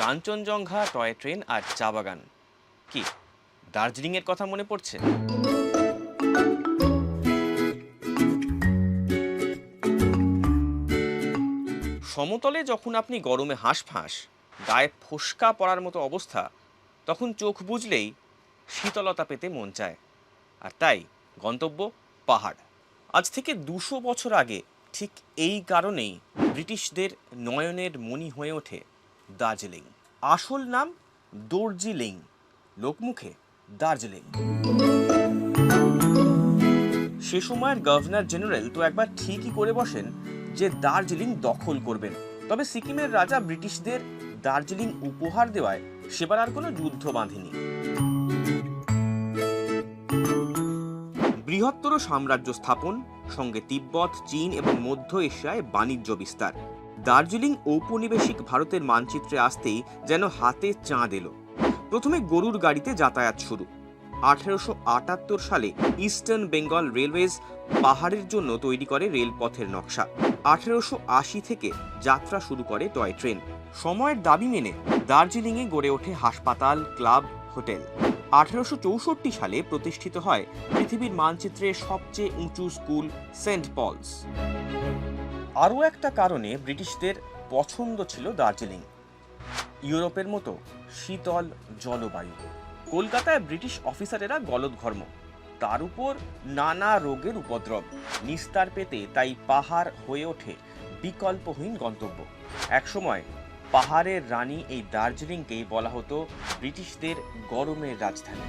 Kanchenjunga, toy train আর চা বাগান। কি, দার্জিলিংয়ের কথা মনে পড়ছে? সমতলে যখন আপনি গরমে হাঁসফাঁস, গায়ে ফোসকা পড়ার মতো অবস্থা, তখন চোখ বুঝলেই শীতলতা পেতে মন চায়। আর তাই, গন্তব্য পাহাড়। আজ থেকে দুশো বছর আগে ঠিক এই কারণেই ব্রিটিশদের নয়নের মণি হয়ে ওঠে দার্জিলিং। আসল নাম দর্জিলিং। লোকমুখে দার্জিলিং। সে সময়ের গভর্নর জেনারেল তো একবার ঠিকই করে বসেন যে দার্জিলিং দখল করবেন। তবে সিকিমের রাজা ব্রিটিশদের দার্জিলিং উপহার দেওয়ায় সেবার আর কোনো যুদ্ধ বাঁধেনি। বৃহত্তর সাম্রাজ্য স্থাপন, সঙ্গে তিব্বত, চীন এবং মধ্য এশিয়ায় বাণিজ্য বিস্তার। দার্জিলিং ঔপনিবেশিক ভারতের মানচিত্রে আসতেই যেন হাতে চাঁদ এলো। প্রথমে গরুর গাড়িতে যাতায়াত শুরু। আঠেরোশো আটাত্তর সালে ইস্টার্ন বেঙ্গল রেলওয়েজ পাহাড়ের জন্য তৈরি করে রেলপথের নকশা। আঠেরোশো আশি থেকে যাত্রা শুরু করে টয় ট্রেন। সময়ের দাবি মেনে দার্জিলিংয়ে গড়ে ওঠে হাসপাতাল, ক্লাব, হোটেল। আঠেরোশো চৌষট্টি সালে প্রতিষ্ঠিত হয় পৃথিবীর মানচিত্রে সবচেয়ে উঁচু স্কুল সেন্ট পলস। আরও একটা কারণে ব্রিটিশদের পছন্দ ছিল দার্জিলিং, ইউরোপের মতো শীতল জলবায়ু। কলকাতায় ব্রিটিশ অফিসারেরা গলদঘর্ম তার উপর নানা রোগের উপদ্রব, নিস্তার পেতে তাই পাহাড় হয়ে ওঠে বিকল্পহীন গন্তব্য। একসময় পাহাড়ের রানী এই দার্জিলিংকেই বলা হতো ব্রিটিশদের গরমের রাজধানী।